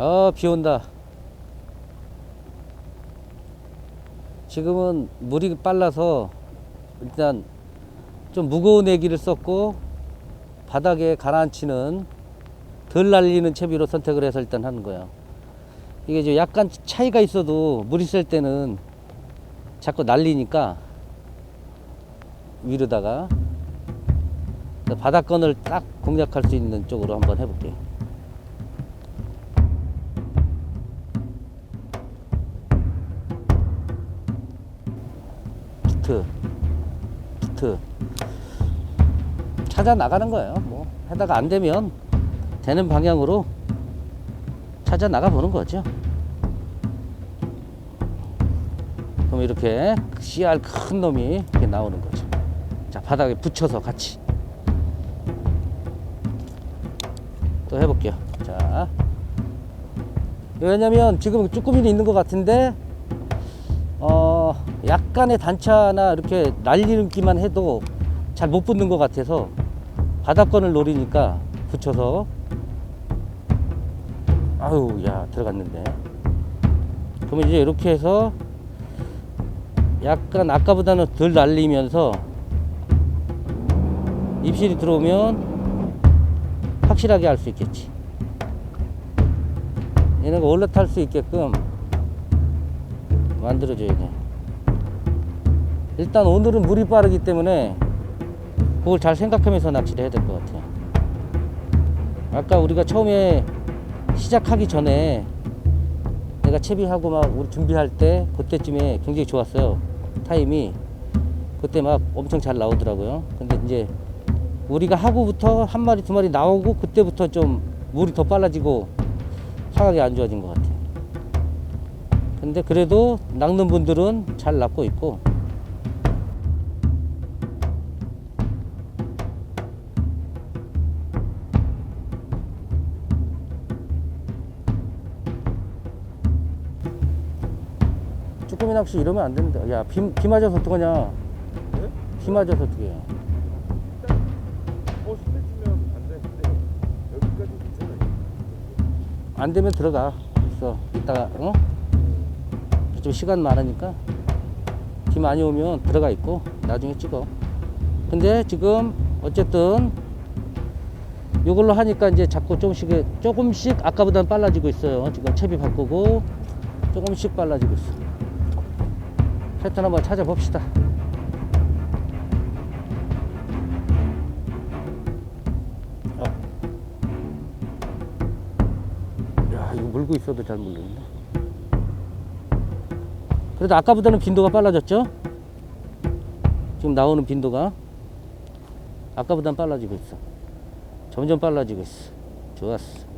아, 비 온다. 지금은 물이 빨라서 일단 좀 무거운 애기를 썼고 바닥에 가라앉히는 덜 날리는 채비로 선택을 해서 일단 하는 거예요. 이게 좀 약간 차이가 있어도 물이 셀 때는 자꾸 날리니까 위로다가 바닥건을 딱 공략할 수 있는 쪽으로 한번 해볼게요. 비트, 비트 찾아 나가는 거예요. 뭐 하다가 안 되면 되는 방향으로 찾아 나가 보는 거죠. 그럼 이렇게 CR 큰 놈이 이렇게 나오는 거죠. 자 바닥에 붙여서 같이 또 해볼게요. 자 왜냐면 지금 쭈꾸미는 있는 것 같은데 어 약간의 단차나 이렇게 날리기만 해도 잘 못 붙는 것 같아서 바닥건을 노리니까 붙여서 아유 야 들어갔는데. 그러면 이제 이렇게 해서 약간 아까보다는 덜 날리면서 입실이 들어오면 확실하게 할수 있겠지. 얘네가 올라탈 수 있게끔 만들어줘야 돼 일단 오늘은 물이 빠르기 때문에 그걸 잘 생각하면서 낚시를 해야 될 것 같아요. 아까 우리가 처음에 시작하기 전에 내가 채비하고 막 우리 준비할 때 그때쯤에 굉장히 좋았어요. 타임이. 그때 막 엄청 잘 나오더라고요. 근데 이제 우리가 하고부터 한 마리 두 마리 나오고 그때부터 좀 물이 더 빨라지고 상황이 안 좋아진 것 같아요. 근데 그래도 낚는 분들은 잘 낚고 있고 쭈꾸미 낚시 이러면 안 된다. 야, 비, 비 맞아서 어떡하냐. 네? 비 맞아서 어떡해. 어, 스테치면 안 되는데 여기까지 괜찮아요. 안 되면 들어가. 있어. 이따가, 어? 좀 시간 많으니까. 비 많이 오면 들어가 있고, 나중에 찍어. 근데 지금, 어쨌든, 이걸로 하니까 이제 자꾸 조금씩, 조금씩 아까보다는 빨라지고 있어요. 지금 채비 바꾸고, 조금씩 빨라지고 있어. 패턴 한번 찾아봅시다. 어. 야, 이거 물고 있어도 잘 물리는데. 그래도 아까보다는 빈도가 빨라졌죠? 지금 나오는 빈도가 아까보다는 빨라지고 있어. 점점 빨라지고 있어. 좋았어.